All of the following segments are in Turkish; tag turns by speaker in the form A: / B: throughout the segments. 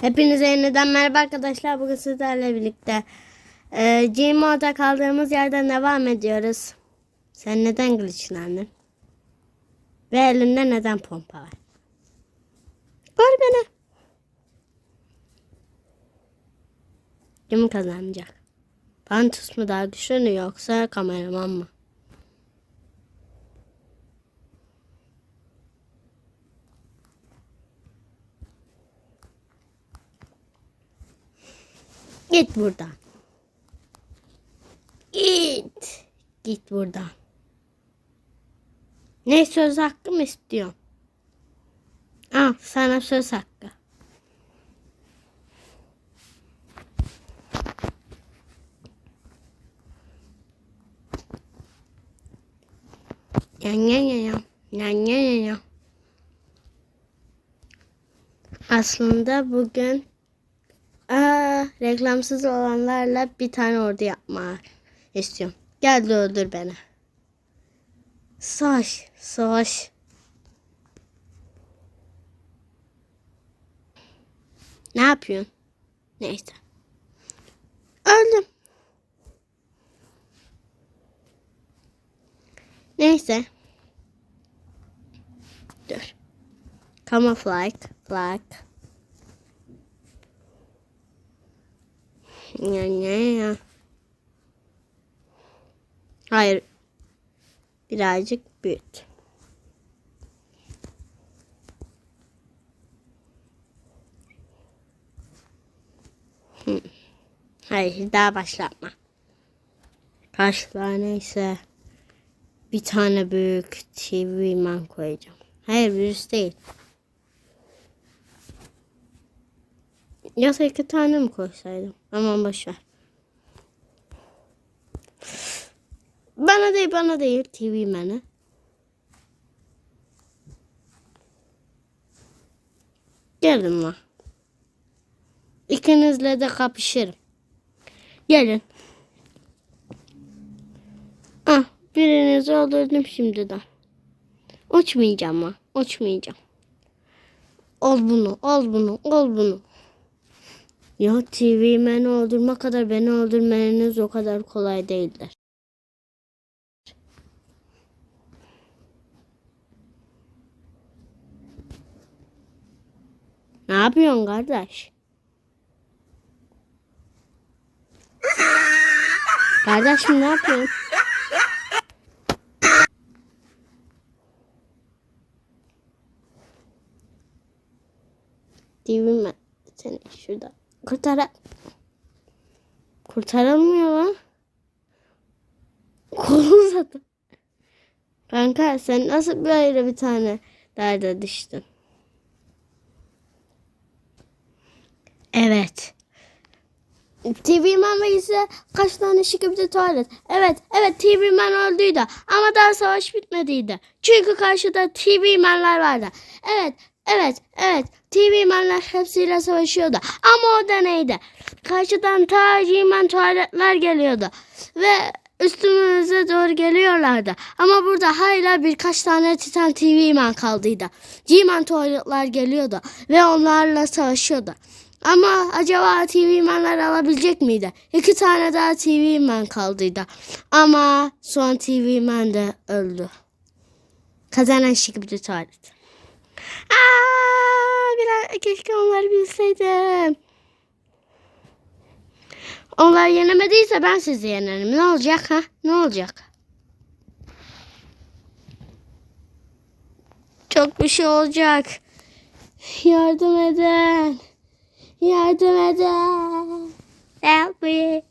A: Hepinize yeniden merhaba arkadaşlar. Bugün sizlerle birlikte e, Gmod'da kaldığımız yerden devam ediyoruz. Sen neden glitchlendin? Ve elinde neden pompa var? Gör beni. Kim kazanacak? Pantus mu daha güçlü yoksa kameraman mı? Git buradan. Git. Git buradan. Ne söz hakkı mı istiyorsun? Al sana söz hakkı. Yan yan yan yan. Yan yan yan yan. Aslında bugün Aa, reklamsız olanlarla bir tane ordu yapmak istiyorum. Gel de öldür beni. Savaş, savaş. Ne yapıyorsun? Neyse. Öldüm. Neyse. Dur. Camouflage, flag. Ya ya ya. Hayır. Birazcık büyüt. Hayır daha başlatma. Kaç tane ise bir tane büyük TV man koyacağım. Hayır virüs değil. Ya da iki tane mi koysaydım? Aman boşver. Bana değil bana değil TV Man'e. Gelin lan. İkinizle de kapışırım. Gelin. Ah birinizi öldürdüm şimdiden. Uçmayacağım lan. Uçmayacağım. Al bunu, al bunu, al bunu. Ya TV beni öldürme kadar beni öldürmeniz o kadar kolay değildir. Ne yapıyorsun kardeş? Kardeşim ne yapıyorsun? TV ben seni şurada kurtara kurtaramıyor lan. Kolu uzadı. Kanka sen nasıl böyle bir tane derde düştün? Evet. TV Man ve ise kaç tane şıkıptı tuvalet. Evet, evet TV Man öldüydü ama daha savaş bitmediydi. Çünkü karşıda TV Man'lar vardı. Evet, evet, evet. TV Man'lar hepsiyle savaşıyordu. Ama o da neydi? Karşıdan ta G-Man tuvaletler geliyordu. Ve üstümüze doğru geliyorlardı. Ama burada hala birkaç tane Titan TV Man kaldıydı. G-Man tuvaletler geliyordu ve onlarla savaşıyordu. Ama acaba TV Man'lar alabilecek miydi? İki tane daha TV Man kaldıydı. Ama son TV Man de öldü. Kazanan şık bir tuvalet. Aa, biraz keşke onları bilseydim. Onlar yenemediyse ben sizi yenerim. Ne olacak ha? Ne olacak? Çok bir şey olacak. Yardım edin. Yardım edin. Help me.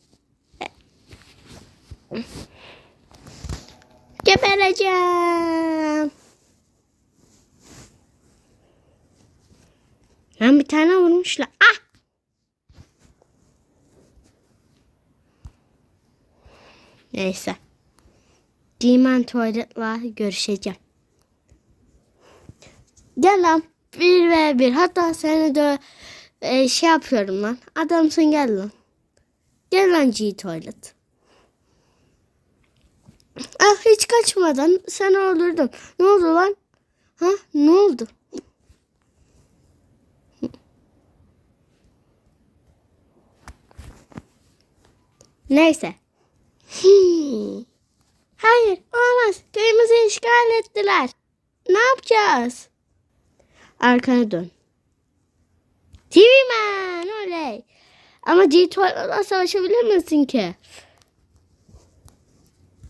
A: Gebereceğim. Bir tane vurmuşlar. Ah! Neyse. Demon tuvaletla görüşeceğim. Gel lan. Bir ve bir. Hatta seni de e, şey yapıyorum lan. Adamsın gel lan. Gel lan G tuvalet. Ah hiç kaçmadan seni öldürdüm. Ne oldu lan? Ha ne oldu? Neyse. Hayır olamaz. Köyümüzü işgal ettiler. Ne yapacağız? Arkana dön. TV Man oley. Ama G-Toy'la savaşabilir misin ki?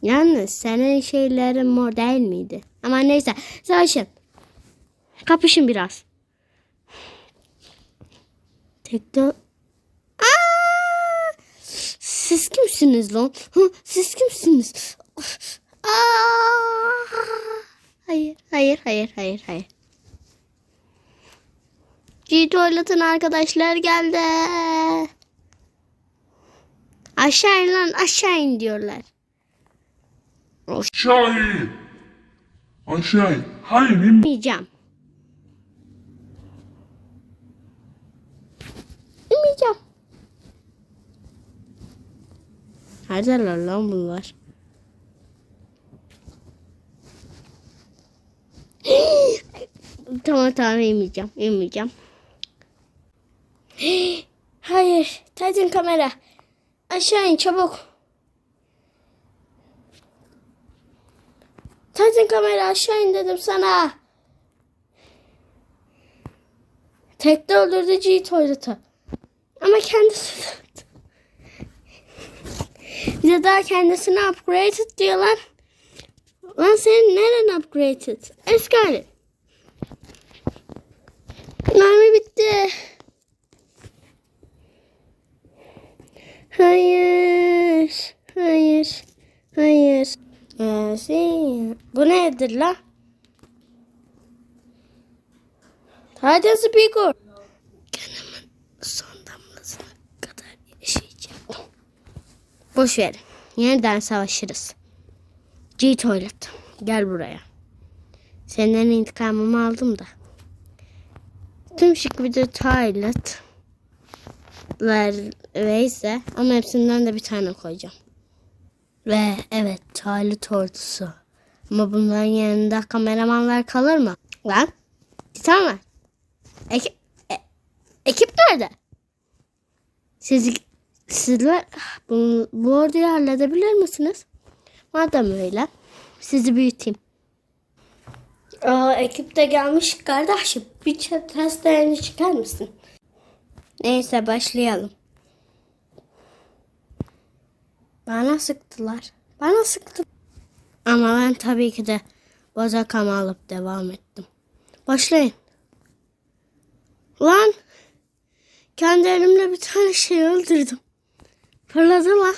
A: Yalnız senin şeylerin mor değil miydi? Ama neyse savaşın. Kapışın biraz. Tekte... Siz kimsiniz lan? Hı, siz kimsiniz? Aa! Hayır, hayır, hayır, hayır, hayır. G-Toilet'ın arkadaşlar geldi. Aşağı in lan aşağı in diyorlar.
B: Aşağı in. Aşağı in. Hayır in.
A: İnmeyeceğim. İnmeyeceğim. Neredeler lan bunlar? tamam tamam inmeyeceğim. inmeyeceğim. Hayır. Titan kamera. Aşağı in çabuk. Titan kamera aşağı in dedim sana. Tekte öldürdü G tuvaleti. Ama kendisi de daha kendisini upgraded diyor lan. Lan senin neren upgraded? Eski hali. Mermi bitti. Hayır. Hayır. Hayır. Yasin. Bu nedir la? Titan Speaker. Canımın son damlasına kadar yaşayacağım. Boş ver. Yeniden savaşırız. G-Toilet. Gel buraya. Senden intikamımı aldım da. Tüm şık bir de toilet ver veyse ama hepsinden de bir tane koyacağım. Ve evet toilet ordusu. Ama bunların yanında kameramanlar kalır mı? Lan Titan var. Ekip, e- ekip nerede? Siz, sizler bu, bu orduyu halledebilir misiniz? Madem öyle sizi büyüteyim. Aa, ekip de gelmiş kardeşim. Bir testlerini çıkar mısın? Neyse başlayalım. Bana sıktılar. Bana sıktı. Ama ben tabii ki de bazakamı alıp devam ettim. Başlayın. Lan! Kendi elimle bir tane şey öldürdüm. Fırladı lan.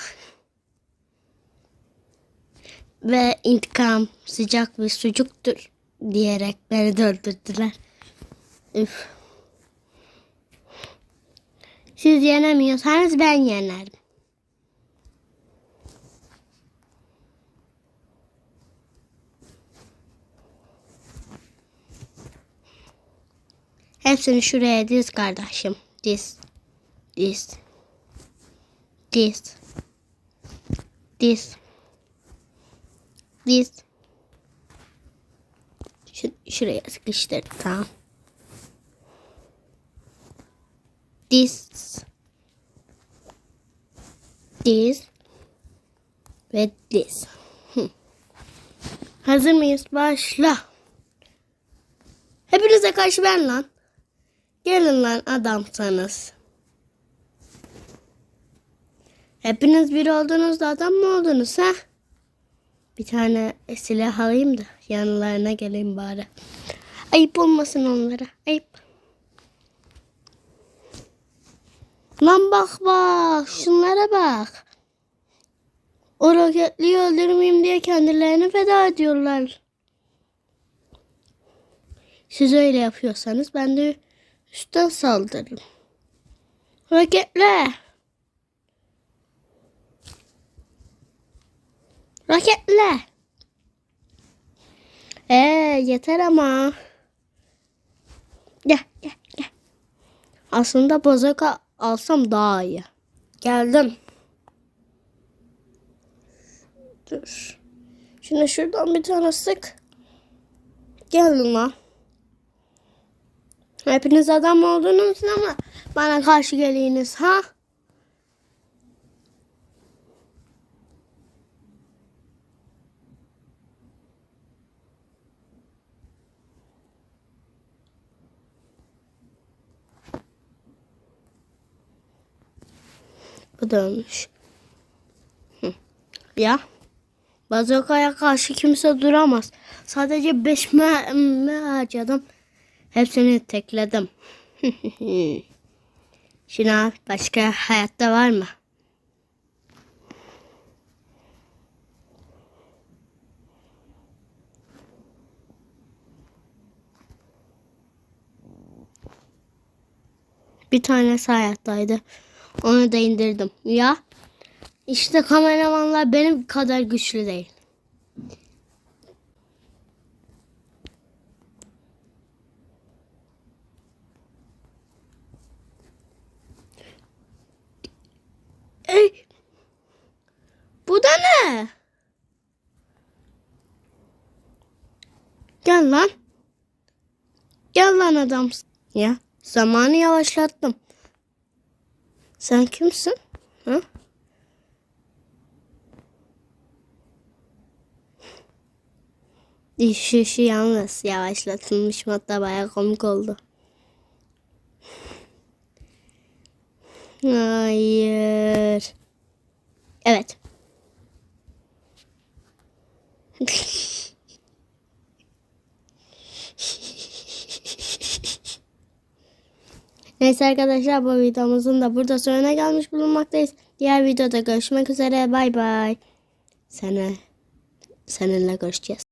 A: Ve intikam sıcak bir sucuktur diyerek beni de öldürdüler. Üf. Siz yenemiyorsanız ben yenerim. Hepsini şuraya diz kardeşim. Diz. Diz. Diz. Diz. Diz. Şu, şuraya sıkıştırdık tamam. Diz. Diz. Ve. Hı. Hazır mıyız? Başla. Hepinize karşı ben lan. Gelin lan adamsanız. Hepiniz bir oldunuz da adam mı oldunuz ha? Bir tane silah alayım da yanlarına geleyim bari. Ayıp olmasın onlara. Ayıp. Lan bak bak. Şunlara bak. O roketliyi öldürmeyeyim diye kendilerini feda ediyorlar. Siz öyle yapıyorsanız ben de üstten saldırırım. Roketle. Roketle. Ee yeter ama. Gel gel gel. Aslında bozaka alsam daha iyi. Geldim. Dur. Şimdi şuradan bir tane sık. Gelin lan. Hepiniz adam oldunuz ama bana karşı geliniz ha? Bu da ölmüş. Hı. Ya. Bazokaya karşı kimse duramaz. Sadece beş mermi harcadım. Hepsini tekledim. Şuna başka hayatta var mı? Bir tanesi hayattaydı. Onu da indirdim. Ya işte kameramanlar benim kadar güçlü değil. Ey! Bu da ne? Gel lan. Gel lan adam. Ya zamanı yavaşlattım. Sen kimsin? Ha? Düşüşü yalnız yavaşlatılmış hatta bayağı komik oldu. Hayır. Evet. Neyse arkadaşlar bu videomuzun da burada sonuna gelmiş bulunmaktayız. Diğer videoda görüşmek üzere. Bay bay. Sana, seninle görüşeceğiz.